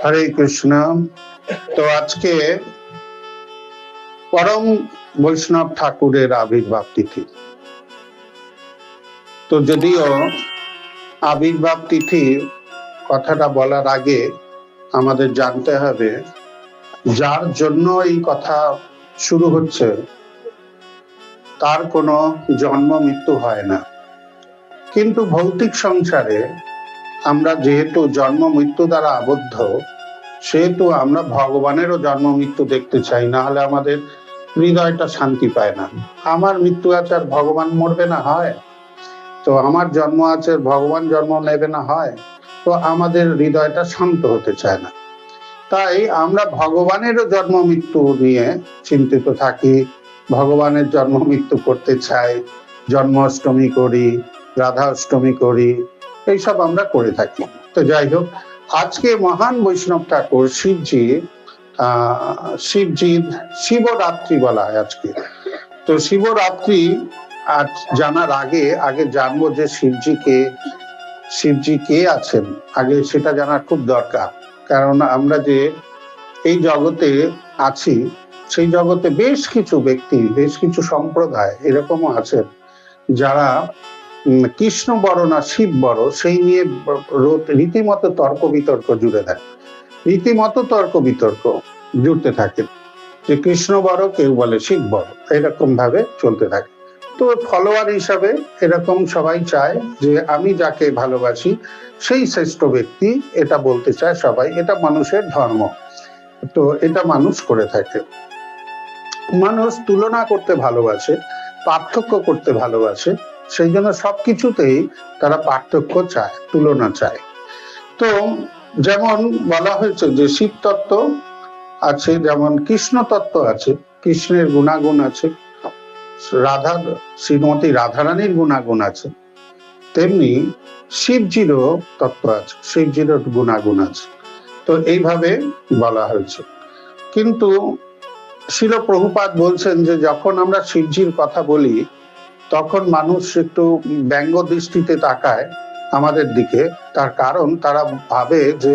হরে কৃষ্ণ। তো আজকে পরম বৈষ্ণব ঠাকুরের আবির্ভাব তিথি। তো যদিও আবির্ভাব তিথি কথাটা বলার আগে আমাদের জানতে হবে, যার জন্য এই কথা শুরু হচ্ছে, তার কোনো জন্ম মৃত্যু হয় না। কিন্তু ভৌতিক সংসারে আমরা যেহেতু জন্ম মৃত্যু দ্বারা আবদ্ধ, সেহেতু আমরা ভগবানেরও জন্ম মৃত্যু দেখতে চাই, না হলে আমাদের হৃদয়টা শান্তি পায় না। আমার মৃত্যু আছে আর ভগবান মরবে না হয়। তো আমার জন্ম আছে ভগবান জন্ম নেবে না হয়। তো আমাদের হৃদয়টা শান্ত হতে চায় না। তাই আমরা ভগবানেরও জন্ম মৃত্যু নিয়ে চিন্তিত থাকি, ভগবানের জন্ম মৃত্যু করতে চাই, জন্মাষ্টমী করি রাধা অষ্টমী করি এইসব আমরা করে থাকি। তো যাই হোক, আজকে মহান বৈষ্ণব ঠাকুর শিবজি, আহ শিবজির শিবরাত্রি বলা হয় আজকে। তো শিবরাত্রি আজ জানার আগে আগে জানব যে শিবজি কে শিবজি কে আছেন? আগে সেটা জানার খুব দরকার। কারণ আমরা যে এই জগতে আছি, সেই জগতে বেশ কিছু ব্যক্তি, বেশ কিছু সম্প্রদায় এরকমও আছেন যারা কৃষ্ণ বড় না শিব বড়, সেই নিয়ে রীতিমতো তর্ক বিতর্ক জুড়ে দেয় রীতিমতো তর্ক বিতর্ক জুড়তে থাকে যে কৃষ্ণ বড়, কেউ বলে শিব বড়, এরকম ভাবে চলতে থাকে। তো ফলোয়ার হিসাবে এরকম সবাই চায় যে আমি যাকে ভালোবাসি, সেই শ্রেষ্ঠ ব্যক্তি এটা বলতে চায় সবাই, এটা মানুষের ধর্ম। তো এটা মানুষ করে থাকে। মানুষ তুলনা করতে ভালোবাসে, পার্থক্য করতে ভালোবাসে সেই জন্য সবকিছুতেই তারা পার্থক্য চায়, তুলনা চায়। তো যেমন বলা হয়েছে যে শিব তত্ত্ব আছে, যেমন কৃষ্ণ তত্ত্ব আছে, কৃষ্ণের গুণাগুণ আছে, রাধা, শ্রীমতী রাধারানীর গুণাগুণ আছে, তেমনি শিবজিরও তত্ত্ব আছে, শিবজিরও গুণাগুণ আছে। তো এইভাবে বলা হয়েছে। কিন্তু শিল প্রভুপাত বলছেন যে যখন আমরা শিবজির কথা বলি তখন মানুষ একটু ব্যঙ্গ দৃষ্টিতে তাকায় আমাদের দিকে। তার কারণ তারা ভাবে যে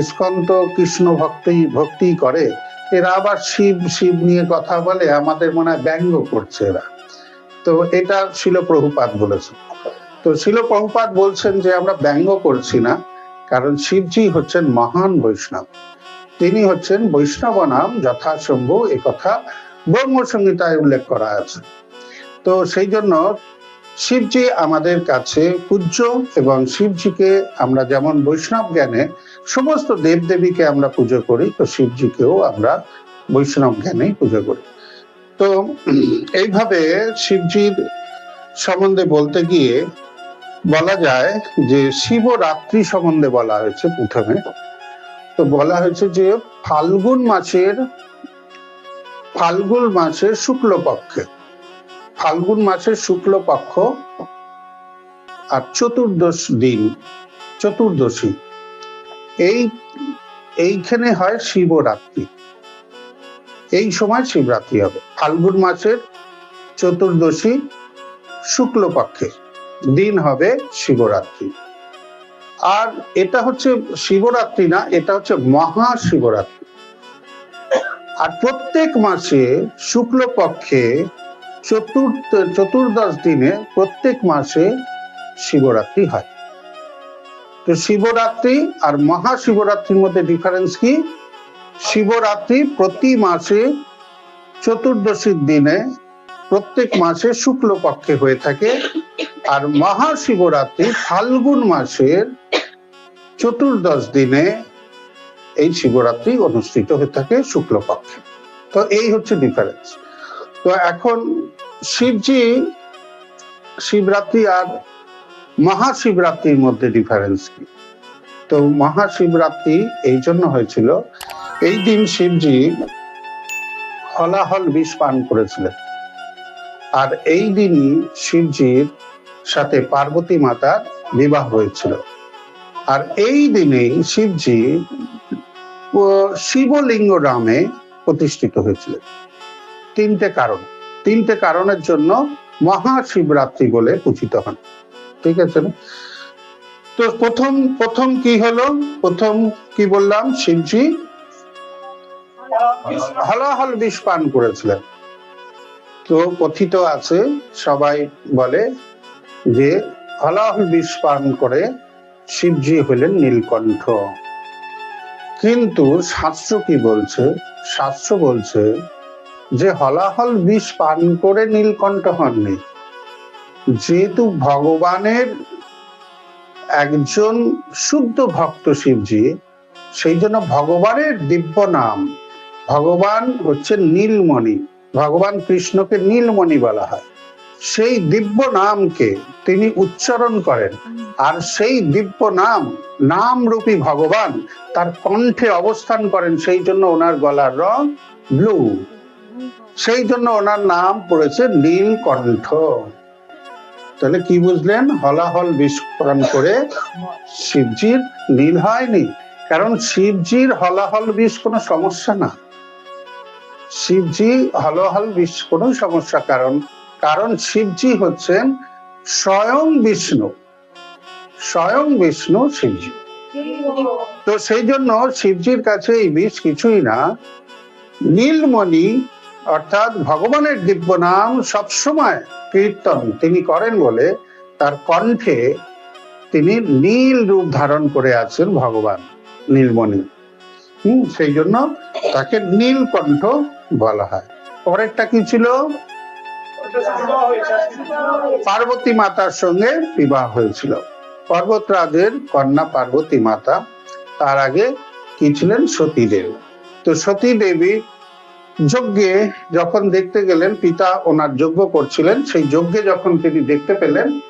ইস্কন তো কৃষ্ণ ভক্তি ভক্তি করে। এরা আবার শিব শিব নিয়ে কথা বলে, আমাদের মনে হয় ব্যঙ্গ করছে এরা। তো এটা শিল প্রভুপাত বলেছে। তো শিল প্রভুপাত বলছেন যে আমরা ব্যঙ্গ করছি না, কারণ শিবজি হচ্ছেন মহান বৈষ্ণব। তিনি হচ্ছেন বৈষ্ণব নাম যথাসম্ভব কথা ব্রহ্মসংহিতায় উল্লেখ করা আছে। তো সেই জন্য শিবজি আমাদের কাছে পূজ্য এবং শিবজিকে আমরা যেমন বৈষ্ণব জ্ঞানে সমস্ত দেবদেবীকে আমরা পুজো করি, তো শিবজিকেও আমরা বৈষ্ণব জ্ঞানেই পুজো করি। তো এইভাবে শিবজির সম্বন্ধে বলতে গিয়ে বলা যায় যে শিবরাত্রি সম্বন্ধে বলা হয়েছে প্রথমে। তো বলা হয়েছে যে ফাল্গুন মাসের ফাল্গুন মাসের শুক্লপক্ষে। ফাল্গুন মাসের শুক্লপক্ষ আর চতুর্দশ দিন, চতুর্দশী। এই, এইখানে হয় শিবরাত্রি। এই সময় শিবরাত্রি হবে। ফাল্গুন মাসের চতুর্দশী শুক্লপক্ষে দিন হবে শিবরাত্রি। আর এটা হচ্ছে শিবরাত্রি না, এটা হচ্ছে মহাশিবরাত্রি। আর প্রত্যেক মাসে শুক্লপক্ষে চতুর্থ, চতুর্দশ দিনে প্রত্যেক মাসে শিবরাত্রি হয়। তো শিবরাত্রি আর মহাশিবরাত্রির মধ্যে ডিফারেন্স কি? শিবরাত্রি প্রতি মাসে চতুর্দশীর দিনে প্রত্যেক মাসে শুক্লপক্ষে হয়ে থাকে আর মহাশিবরাত্রি ফাল্গুন মাসের চতুর্দশ দিনে এই শিবরাত্রি অনুষ্ঠিত হয়ে থাকে শুক্লপক্ষে। তো এই হচ্ছে ডিফারেন্স তো এখন শিবজি, শিবরাত্রি আর মহাশিবরাত্রির মধ্যে ডিফারেন্স কি? তো মহাশিবরাত্রি এই জন্য হয়েছিল, এই দিন শিবজি হলাহল বিষ পান করেছিলেন। আর এই দিনই শিবজির সাথে পার্বতী মাতার বিবাহ হয়েছিল। আর এই দিনেই শিবজি শিবলিঙ্গ রামে প্রতিষ্ঠিত হয়েছিল তিনটে কারণ। তিনটে কারণের জন্য মহাশিবরাত্রি বলে পূজিত হন। ঠিক আছে? তো প্রথম প্রথম কি হলো? প্রথম কি বললাম? শিবজি? হলাহল বিষ পান করেছিলেন। তো কথিত আছে, সবাই বলে যে হলাহল বিষ পান করে শিবজি হলেন নীলকণ্ঠ। কিন্তু শাস্ত্র কি বলছে? শাস্ত্র বলছে যে হলাহল বিষ পান করে নীলকণ্ঠ হননি। যেহেতু ভগবানের একজন শুদ্ধ ভক্ত শিবজি, সেই জন্য ভগবানের দিব্য নাম, ভগবান হচ্ছে নীলমণি, ভগবান কৃষ্ণকে নীলমণি বলা হয়। সেই দিব্য নামকে তিনি উচ্চারণ করেন, আর সেই দিব্য নাম, নামরূপী ভগবান তার কণ্ঠে অবস্থান করেন, সেই জন্য ওনার গলার রং ব্লু। সেই জন্য ওনার নাম পড়েছে নীলকণ্ঠ। তাহলে কি বুঝলেন? হলাহল বিস্ফোরণ করে শিবজির নীল হয়নি। কারণ শিবজির হলাহল বিষ কোনো সমস্যা না। শিবজি হলাহল বিষ কোনো সমস্যা কারণ কারণ শিবজি হচ্ছেন স্বয়ং বিষ্ণু। স্বয়ং বিষ্ণু শিবজি। তো সেই জন্য শিবজির কাছে এই বিষ কিছুই না। নীলমণি অর্থাৎ ভগবানের দিব্য নাম সবসময় কীর্তন তিনি করেন বলে তার কণ্ঠে তিনি নীল রূপ ধারণ করে আছেন ভগবান নীলমণি। হম, সেই জন্য তাকে নীলকণ্ঠ বলা হয়। পরেরটা কি ছিল? পার্বতী মাতার সঙ্গে বিবাহ হয়েছিল। পর্বতরাজের কন্যা পার্বতী মাতা, তার আগে কি ছিলেন? সতী দেব তো সতী দেবী যজ্ঞে যখন দেখতে গেলেন পিতা ওনার যজ্ঞ করছিলেন, সেই যজ্ঞে যখন তিনি দেখতে পেলেন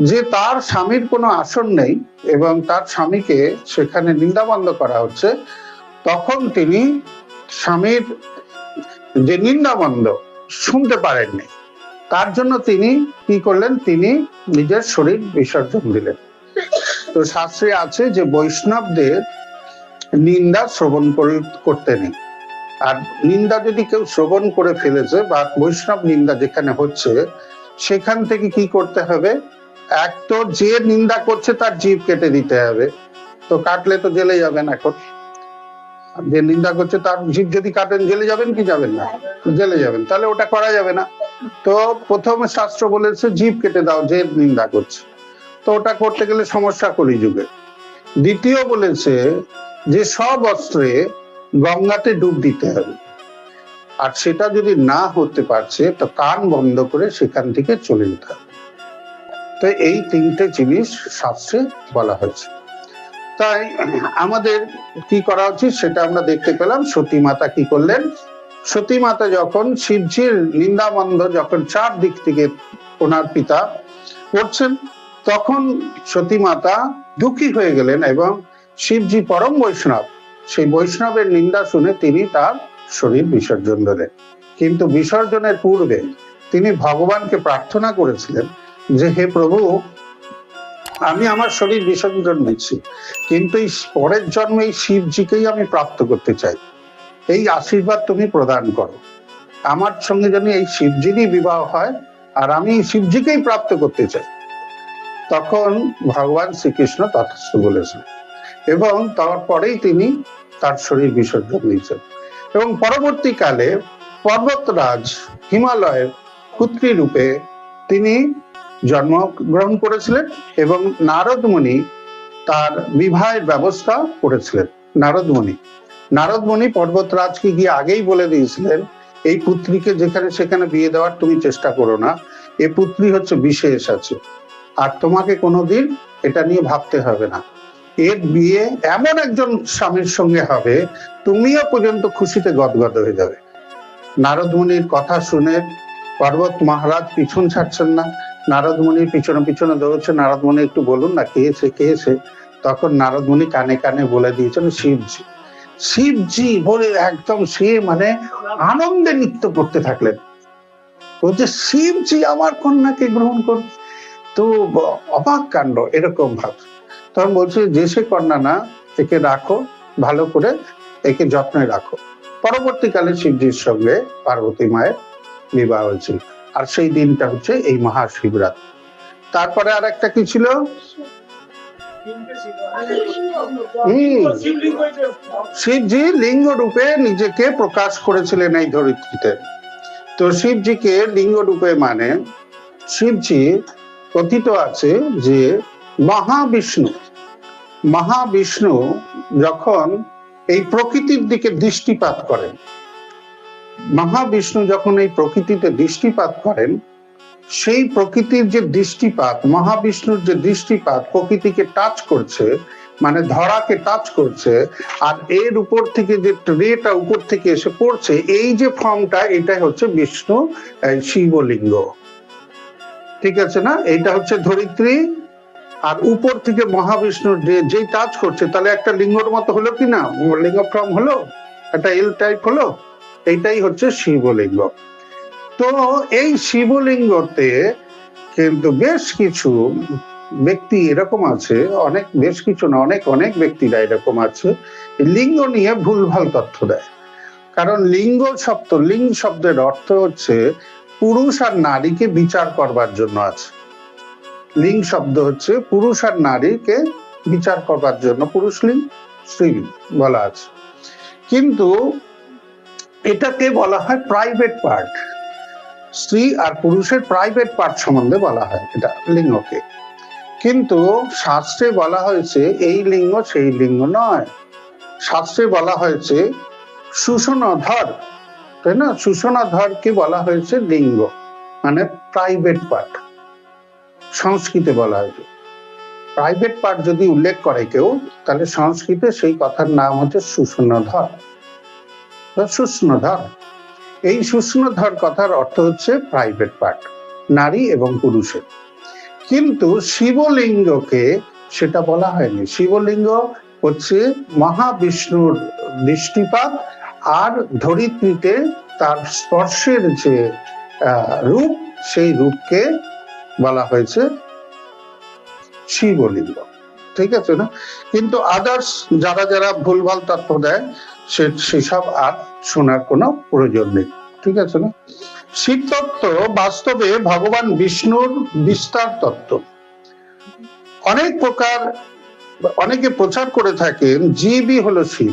যে তার স্বামীর কোনো আসন নেই এবং তার স্বামীকে সেখানে নিন্দাবন্ধ করা হচ্ছে, তখন তিনি স্বামীর যে নিন্দাবন্ধ শুনতে পারেননি। তার জন্য তিনি কি করলেন? তিনি নিজের শরীর বিসর্জন দিলেন। তো শাস্ত্রে আছে যে বৈষ্ণবদের নিন্দা শ্রবণ করে- করতে নেই। আর নিন্দা যদি কেউ শ্রবণ করে ফেলেছে বা বৈষ্ণব নিন্দা যেখানে হচ্ছে, সেখান থেকে কি করতে হবে? এক তো যে নিন্দা করছে তার জীব কেটে দিতে হবে। তো কাটলে তো জেলে যাবেন এখন। যে নিন্দা করছে তার জীব যদি কাটেন, জেলে যাবেন কি যাবেন না? জেলে যাবেন। তাহলে ওটা করা যাবে না। তো প্রথমে শাস্ত্র বলেছে, জীব কেটে দাও, যে নিন্দা করছে। তো ওটা করতে গেলে সমস্যা কলি যুগে দ্বিতীয় বলেছে যে সব অস্ত্রে গঙ্গাতে ডুব দিতে হবে। আর সেটা যদি না হতে পারছে, তো কান বন্ধ করে সেখান থেকে চলে যেতে হবে। তো এই তিনটে জিনিস শাস্ত্রে বলা হয়েছে। তাই আমাদের কি করা উচিত সেটা আমরা দেখতে পেলাম। সতী মাতা কি করলেন? সতী মাতা যখন শিবজির নিন্দাবন্ধ যখন চার দিক থেকে ওনার পিতা করছেন তখন সতী মাতা দুঃখী হয়ে গেলেন এবং শিবজি পরম বৈষ্ণব সেই বৈষ্ণবের নিন্দা শুনে তিনি তার শরীর বিসর্জন দিলেন। কিন্তু বিসর্জনের পূর্বে তিনি ভগবানকে প্রার্থনা করেছিলেন যে, হে প্রভু, আমি আমার শরীর বিসর্জন দিচ্ছি, কিন্তু এই পরের জন্মে এই শিবজিকেই আমি প্রাপ্ত করতে চাই। এই আশীর্বাদ তুমি প্রদান করো। আমার সঙ্গে যেন এই শিবজিরই বিবাহ হয় আর আমি শিবজিকেই প্রাপ্ত করতে চাই। তখন ভগবান শ্রীকৃষ্ণ তথাস্থ বলেছেন এবং তারপরেই তিনি তার শরীর বিসর্জন দিয়েছেন। এবং পরবর্তীকালে পর্বতরাজ হিমালয়ের পুত্রী রূপে তিনি জন্মগ্রহণ করেছিলেন এবং নারদ মুনি তার বিবাহের ব্যবস্থা করেছিলেন। নারদ মুনি নারদ মুনি পর্বতরাজকে গিয়ে আগেই বলে দিয়েছিলেন, এই পুত্রীকে যেখানে সেখানে বিয়ে দেওয়ার তুমি চেষ্টা করো না, এ পুত্রী হচ্ছে বিশেষ আছে। আর তোমাকে কোনোদিন এটা নিয়ে ভাবতে হবে না। এর বিয়ে এমন একজন স্বামীর সঙ্গে হবে, তুমিও পর্যন্ত খুশিতে গদগদ হয়ে যাবে। নারদ মুনির কথা শুনে পর্বত মহারাজ পিছন ছাড়ছেন না। নারদ মুনির পিছনে পিছনে দৌড়চ্ছে নারদ মুনি একটু বলুন না খেয়েছে খেয়েছে তখন নারদ মুনি কানে কানে বলে দিয়েছেন, শিবজি। শিবজি বলে একদম সে মানে আনন্দে নৃত্য করতে থাকলেন। বলছে, শিবজি আমার কন্যাকে গ্রহণ করবে তো অবাক কাণ্ড, এরকম ভাব। তখন বলছে, যে সে কন্যা না, একে রাখো, ভালো করে একে যত্নে রাখো। পরবর্তীকালে শিবজির সঙ্গে পার্বতী মায়ের বিবাহ হয়েছিল। আর সেই দিনটা হচ্ছে এই মহাশিবরাত্রি। তারপরে আর একটা কি ছিল? শিবজি লিঙ্গ রূপে নিজেকে প্রকাশ করেছিলেন এই ধরিত্রীতে। তো শিবজিকে লিঙ্গ রূপে মানে শিবজি কথিত আছে যে মহাবিষ্ণু মহাবিষ্ণু যখন এই প্রকৃতির দিকে দৃষ্টিপাত করেন, মহাবিষ্ণু যখন এই প্রকৃতিতে দৃষ্টিপাত করেন, সেই প্রকৃতির যে দৃষ্টিপাত, মহাবিষ্ণুর যে দৃষ্টিপাত প্রকৃতিকে টাচ করছে মানে ধরাকে টাচ করছে, আর এর উপর থেকে যে রেটা উপর থেকে এসে পড়ছে, এই যে ফর্মটা, এটাই হচ্ছে বিষ্ণু শিবলিঙ্গ। ঠিক আছে না? এটা হচ্ছে ধরিত্রী আর উপর থেকে মহাবিষ্ণুর যে, যেই টাচ করছে, তাহলে একটা লিঙ্গর মতো হলো কি না? লিঙ্গ ফর্ম হলো? একটা এল টাইপ হলো? এইটাই হচ্ছে শিবলিঙ্গ। তো এই শিবলিঙ্গতে কিন্তু বেশ কিছু ব্যক্তি এরকম আছে, অনেক, বেশ কিছু না, অনেক অনেক ব্যক্তিরা এরকম আছে, লিঙ্গ নিয়ে ভুলভাল তথ্য দেয়। কারণ লিঙ্গ শব্দ, লিঙ্গ শব্দের অর্থ হচ্ছে পুরুষ আর নারীকে বিচার করবার জন্য আছে। লিঙ্গ শব্দ হচ্ছে পুরুষ আর নারীকে বিচার করবার জন্য। পুরুষ লিঙ্গ স্ত্রীলিঙ্গ বলা আছে। কিন্তু এটাকে বলা হয় প্রাইভেট পার্ট স্ত্রী আর পুরুষের প্রাইভেট পার্ট সম্বন্ধে বলা হয় এটা লিঙ্গকে। কিন্তু শাস্ত্রে বলা হয়েছে এই লিঙ্গ সেই লিঙ্গ নয়। শাস্ত্রে বলা হয়েছে সুষণধর। তাই না? সুষণধরকে বলা হয়েছে লিঙ্গ মানে প্রাইভেট পার্ট সংস্কৃতে বলা হয়েছে প্রাইভেট পার্ট যদি উল্লেখ করে কেউ, তাহলে সংস্কৃতে সেই কথার নাম হচ্ছে সুষণধর। সুষ্ণধর, এই সুষ্ণধর কথার অর্থ হচ্ছে প্রাইভেট পার্ট নারী এবং পুরুষের। কিন্তু শিবলিঙ্গকে সেটা বলা হয়নি। শিবলিঙ্গ হচ্ছে মহাবিষ্ণুর দৃষ্টিপাত আর ধরিত্রীতে তার স্পর্শের যে রূপ, সেই রূপকে বলা হয়েছে, শিবলিঙ্গ। ঠিক আছে না? কিন্তু আদার্স যারা যারা ভুলভাল তথ্য দেয়, সে সেসব আর শোনার কোনো প্রয়োজন নেই। ঠিক আছে না? শিব তত্ত্ব বাস্তবে ভগবান বিষ্ণুর বিস্তার তত্ত্ব। অনেক প্রকার, অনেকে প্রচার করে থাকেন, জীবই হলো শিব।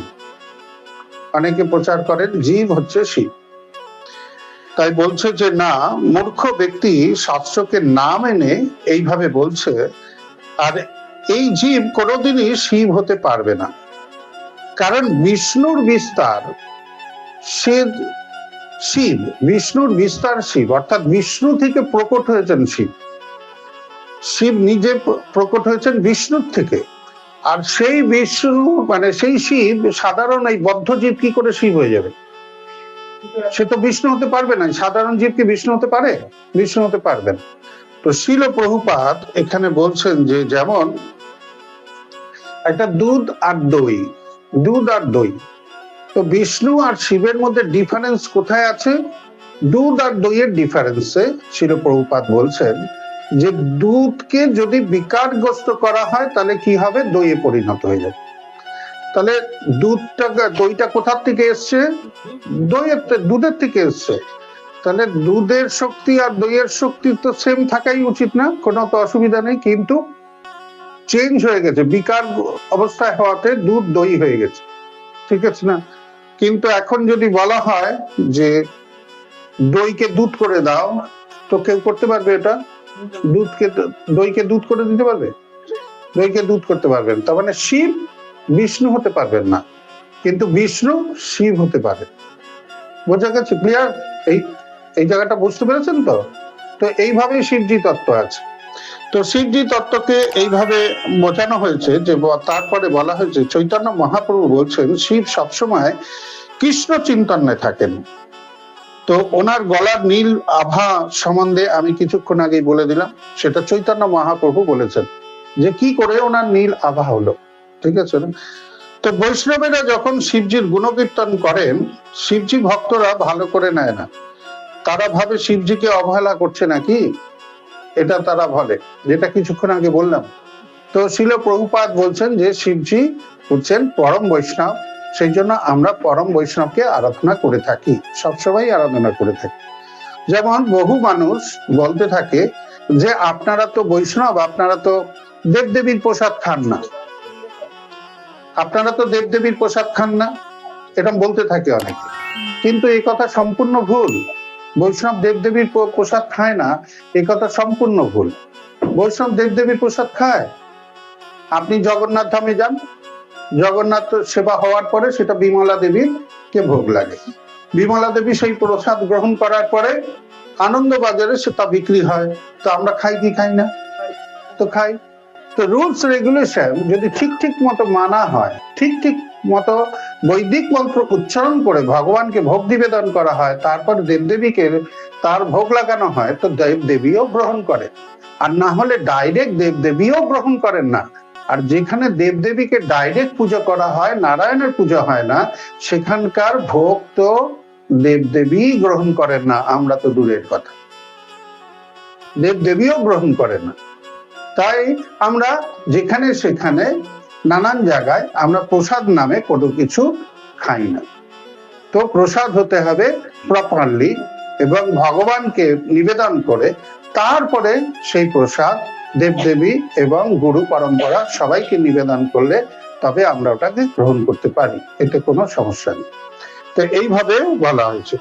অনেকে প্রচার করেন, জীব হচ্ছে শিব। তাই বলছে যে, না, মূর্খ ব্যক্তি শাস্ত্রকে না মেনে এইভাবে বলছে, আর এই জীব কোনোদিনই শিব হতে পারবে না। কারণ বিষ্ণুর বিস্তার সে শিব, বিষ্ণুর বিস্তার শিব, অর্থাৎ বিষ্ণু থেকে প্রকট হয়েছেন শিব। শিব নিজে প্রকট হয়েছেন বিষ্ণুর থেকে। আর সেই বিষ্ণু মানে সেই শিব সাধারণ এই বদ্ধ জীব কি করে শিব হয়ে যাবে? সে তো বিষ্ণু হতে পারবে না। সাধারণ জীব কি বিষ্ণু হতে পারে? বিষ্ণু হতে পারবে না। তো শিল প্রভুপাত এখানে বলছেন যে যেমন একটা দুধ আর দই, দুধ আর দই। তো বিষ্ণু আর শিবের মধ্যে ডিফারেন্স কোথায় আছে? দুধ আর দইয়ের ডিফারেন্সে শিল প্রভুপাত বলছেন যে দুধকে যদি বিকারগ্রস্ত করা হয়, তাহলে কি হবে? দইয়ে পরিণত হয়ে যাবে। তাহলে দুধটা দইটা কোথার থেকে এসছে? দইয়ের দুধের থেকে এসছে। তাহলে দুধের শক্তি আর দইয়ের শক্তি তো সেম থাকাই উচিত না, কোনো তো অসুবিধা নেই, কিন্তু চেঞ্জ হয়ে গেছে, বিকার অবস্থায় হওয়াতে দুধ, দই হয়ে গেছে। ঠিক আছে না? কিন্তু এখন যদি বলা হয় যে দইকে দুধ করে দাও, তো কেউ করতে পারবে এটা? দুধকে, দইকে দুধ করে দিতে পারবে? দইকে দুধ করতে পারবেন তার মানে শিব বিষ্ণু হতে পারবেন না। কিন্তু বিষ্ণু শিব হতে পারে। বোঝা গেছে? ক্লিয়ার এই এই জায়গাটা বুঝতে পেরেছেন তো? তো এইভাবেই শিবজি তত্ত্ব আছে। তো শিবজি তত্ত্বকে এইভাবে বোঝানো হয়েছে যে তারপরে বলা হয়েছে, চৈতন্য মহাপ্রভু বলছেন, শিব সবসময় কৃষ্ণ চিন্তনে থাকেন। তো ওনার গলার নীল আভা সম্বন্ধে আমি কিছুক্ষণ আগেই বলে দিলাম, সেটা চৈতন্য মহাপ্রভু বলেছেন, যে কি করে ওনার নীল আভা হলো। ঠিক আছে? তো বৈষ্ণবেরা যখন শিবজির গুণকীর্তন করেন, শিবজি ভক্তরা ভালো করে নেয় না। তারা ভাবে শিবজিকে অবহেলা করছে নাকি? এটা তারা বলে যেটা কিছুক্ষণ আগে বললাম। তো শিল প্রভুপাদ বলছেন যে, শিবজি হচ্ছেন পরম বৈষ্ণব, সেই জন্য আমরা পরম বৈষ্ণবকে আরাধনা করে থাকি। সবসময় আরাধনা করে থাকি। যেমন বহু মানুষ বলতে থাকে যে, আপনারা তো বৈষ্ণব, আপনারা তো দেবদেবীর প্রসাদ খান না। আপনারা তো দেবদেবীর প্রসাদ খান না এরকম বলতে থাকে অনেকে। কিন্তু এই কথা সম্পূর্ণ ভুল। বৈষ্ণব দেবদেবীর প- প্রসাদ খায় না, এই কথা সম্পূর্ণ ভুল। বৈষ্ণব দেবদেবীর প্রসাদ খায়? আপনি জগন্নাথ ধামে যান, জগন্নাথ সেবা হওয়ার পরে সেটা বিমলা দেবীর কে ভোগ লাগে। বিমলা দেবী সেই প্রসাদ গ্রহণ করার পরে আনন্দ বাজারে সেটা বিক্রি হয়। তো আমরা খাই কি খাই না? তো খাই। তো রুলস রেগুলেশন যদি ঠিক ঠিক মতো মানা হয়, ঠিক ঠিক মতো বৈদিক মন্ত্র উচ্চারণ করে ভগবানকে ভোগ নিবেদন করা হয়, তারপর দেবদেবীকে তার ভোগ লাগানো হয়, তো দেবদেবীও গ্রহণ করে। আর না হলে ডাইরেক্ট দেবদেবীও গ্রহণ করেন না। আর যেখানে দেবদেবীকে ডাইরেক্ট পুজো করা হয়, নারায়ণের পুজো হয় না, সেখানকার ভোগ তো দেবদেবী গ্রহণ করেন না, আমরা তো দূরের কথা। দেবদেবীও গ্রহণ করেন না। তাই আমরা যেখানে সেখানে নানান জায়গায় আমরা প্রসাদ নামে কোনো কিছু খাই না। তো প্রসাদ হতে হবে প্রপারলি এবং ভগবানকে নিবেদন করে তারপরে সেই প্রসাদ দেবদেবী এবং গুরু পরম্পরা সবাইকে নিবেদন করলে তবে আমরা ওটাকে গ্রহণ করতে পারি, এতে কোনো সমস্যা নেই। তো এইভাবে বলা হয়েছে।